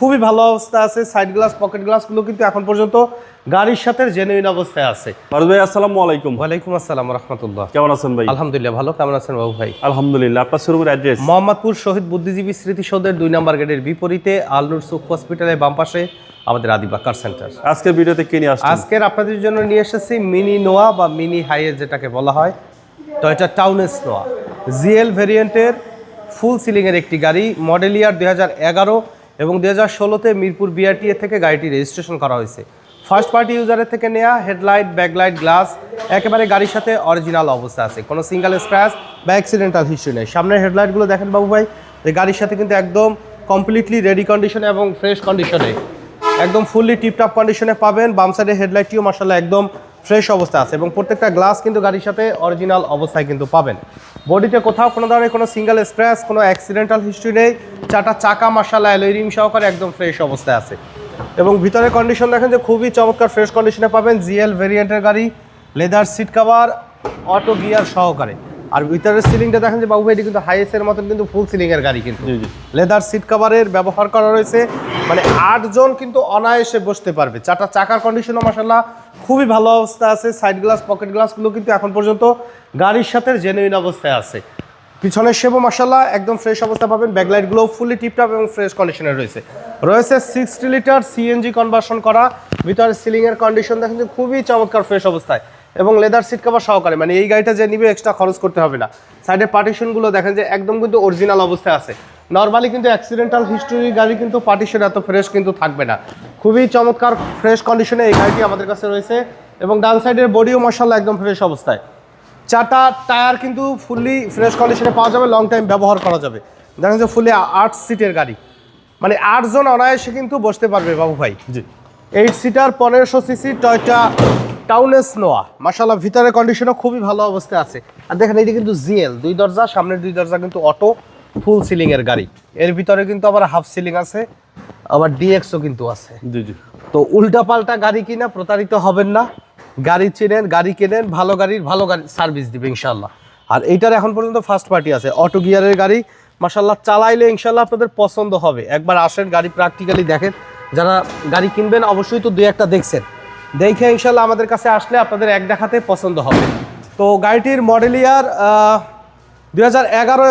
খুবই ভালো অবস্থা আছে সাইড গ্লাস পকেট গ্লাসগুলো কিন্তু এখন পর্যন্ত গাড়ির সাথে জেনুইন অবস্থায় আছে। ফারুজ ভাই আসসালামু আলাইকুম। ওয়ালাইকুম আসসালাম রহমতুল্লাহ। কেমন আছেন ভাই? আলহামদুলিল্লাহ ভালো। কেমন আছেন বাবু ভাই? আলহামদুলিল্লাহ আপনার শোরুমের অ্যাড্রেস মোহাম্মদপুর শহীদ বুদ্ধিজীবী স্মৃতিসৌধের দুই নম্বর গেটের বিপরীতে আলনুর সুখ হসপিটালের বাম পাশে আমাদের আদিবা কার সেন্টার আজকের ভিডিওতে কে নিয়ে আসছেন? আজকের আপনাদের জন্য নিয়ে এসেছি মিনি নোয়া বা মিনি হাইয়ে যেটাকে বলা হয়। টয়টা টাউনেস নোয়া জিএল ভেরিয়েন্টের ফুল সিলিংয়ের একটি গাড়ি মডেল ইয়ার দুই এগারো। এবং দু হাজার ষোলোতে মিরপুর বিআরটিএ থেকে গাড়িটি রেজিস্ট্রেশন করা হয়েছে। ফার্স্ট পার্টি ইউজারের থেকে নেওয়া হেডলাইট, ব্যাকলাইট, গ্লাস, একেবারে গাড়ির সাথে অরিজিনাল অবস্থা আছে। কোনো সিঙ্গেল স্ক্র্যাচ বা অ্যাক্সিডেন্টাল হিস্ট্রি নেই। সামনের হেডলাইটগুলো দেখেন বাবু ভাই, যে গাড়ির সাথে কিন্তু একদম কমপ্লিটলি রেডি কন্ডিশনে এবং ফ্রেশ কন্ডিশনে একদম ফুললি টিপটপ কন্ডিশনে পাবেন। বাম সাইডের হেডলাইটটিও মাসাল্লাহ একদম ফ্রেশ অবস্থা আছে এবং প্রত্যেকটা গ্লাস কিন্তু গাড়ির সাথে অরিজিনাল অবস্থায় কিন্তু পাবেন। বডিতে কোথাও কোনো ধরনের কোনো সিঙ্গেল স্ক্র্যাচ কোনো অ্যাক্সিডেন্টাল হিস্ট্রি নেই। চারটা চাকা মাসাল্লাহ অ্যালোই রিম সহকারে একদম ফ্রেশ অবস্থায় আছে। এবং ভিতরে কন্ডিশন দেখেন যে খুবই চমৎকার ফ্রেশ কন্ডিশনে পাবেন জিএল ভেরিয়েন্টের গাড়ি leather seat cover auto gear সহকারে। আর ভিতরের সিলিংটা দেখেন যে বাবু এটি কিন্তু হাইয়েস্টের মতন কিন্তু ফুল সিলিংয়ের গাড়ি কিন্তু। লেদার সিট কভারের ব্যবহার করা রয়েছে। মানে আটজন কিন্তু অনায়াসে বসতে পারবে। চারটা চাকার কন্ডিশনও মাসাল্লাহ খুবই ভালো অবস্থা আছে। সাইড গ্লাস পকেট গ্লাসগুলো কিন্তু এখন পর্যন্ত গাড়ির সাথে জেনুইন অবস্থায় আছে। পিছনের সেবো মাসাল্লাহ একদম ফ্রেশ অবস্থা পাবেন। ব্যাকলাইটগুলো ফুলি টিপটপ এবং ফ্রেশ কন্ডিশনে রয়েছে। রয়েছে সিক্সটি লিটার সিএনজি কনভার্সন করা, ভিতরে সিলিংয়ের কন্ডিশন দেখেন যে খুবই চমৎকার ফ্রেশ অবস্থায়। এবং লেদার সিট কভার সহকারে মানে এই গাড়িটা যে নিবে এক্সট্রা খরচ করতে হবে না। সাইডের পার্টিশনগুলো দেখেন যে একদম কিন্তু অরিজিনাল অবস্থায় আছে। নর্মালি কিন্তু অ্যাক্সিডেন্টাল হিস্টোরি গাড়ি কিন্তু পার্টিশন এত ফ্রেশ কিন্তু থাকবে না। খুবই চমৎকার ফ্রেশ কন্ডিশনে এই গাড়িটি আমাদের কাছে রয়েছে। এবং ডান সাইডের বডিও মশাল্লা একদম ফ্রেশ অবস্থায়। চারটা টায়ার কিন্তু ফুললি ফ্রেশ কন্ডিশনে পাওয়া যাবে লং টাইম ব্যবহার করা যাবে। দেখেন যে ফুললি আট সিটের গাড়ি। মানে আটজন অনায়াসে কিন্তু বসতে পারবে বাবু ভাই। জি। এইট সিটার পনেরোশো সিসি টয়টা টাউনেস নোয়া মাসাল্লাহ ভিতরের কন্ডিশনও খুবই ভালো অবস্থায় আছে। আর দেখেন এটি কিন্তু জিএল দুই দরজা সামনের দুই দরজা কিন্তু অটো ফুল সিলিং এর গাড়ি। এর ভিতরে কিন্তু আবার হাফ সিলিং আছে আবার ডিএক্সও কিন্তু আছে। জি জি। তো উল্টা পাল্টা গাড়ি কিনা প্রতারিত হবেন না। গাড়ি চিনেন, গাড়ি কেনেন, ভালো গাড়ির ভালো গাড়ি সার্ভিস দিবে ইনশাল্লাহ আর এইটার এখন পর্যন্ত ফার্স্ট পার্টি আছে অটো গিয়ারের গাড়ি। মাসাল্লাহ চালাইলে ইনশাল্লাহ আপনাদের পছন্দ হবে। একবার আসেন, গাড়ি প্র্যাকটিক্যালি দেখেন। যারা গাড়ি কিনবেন, অবশ্যই তো দুই একটা দেখছেন। দেখে ইনশাল্লাহ আমাদের কাছে আসলে আপনাদের এক দেখাতে পছন্দ হবে। তো গাড়িটির মডেল ইয়ার দুই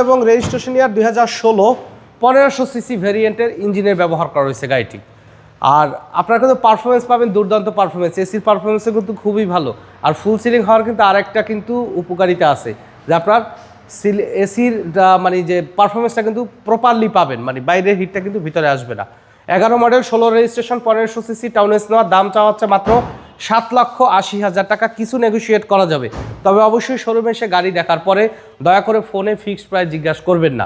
এবং রেজিস্ট্রেশন ইয়ার দুই হাজার ষোলো, পনেরোশো সিসি ভেরিয়েন্টের ইঞ্জিনের ব্যবহার করা হয়েছে গাড়িটি। আর আপনারা কিন্তু পারফরমেন্স পাবেন, দুর্দান্ত পারফরমেন্স এসির পারফরমেন্সও কিন্তু খুবই ভালো। আর ফুল সিলিং হওয়ার কিন্তু আরেকটা কিন্তু উপকারিতা আছে, যে আপনার সিল এসির মানে যে পারফরমেন্সটা কিন্তু প্রপারলি পাবেন মানে বাইরের হিটটা কিন্তু ভিতরে আসবে না। এগারো মডেল ষোলো রেজিস্ট্রেশন পনেরোশো সিসি টাউনেস নেওয়ার দাম চাওয়া হচ্ছে মাত্র সাত লক্ষ আশি হাজার টাকা। কিছু নেগোসিয়েট করা যাবে। তবে অবশ্যই শোরুমে এসে গাড়ি দেখার পরে দয়া করে ফোনে ফিক্সড প্রাইস জিজ্ঞাসা করবেন না।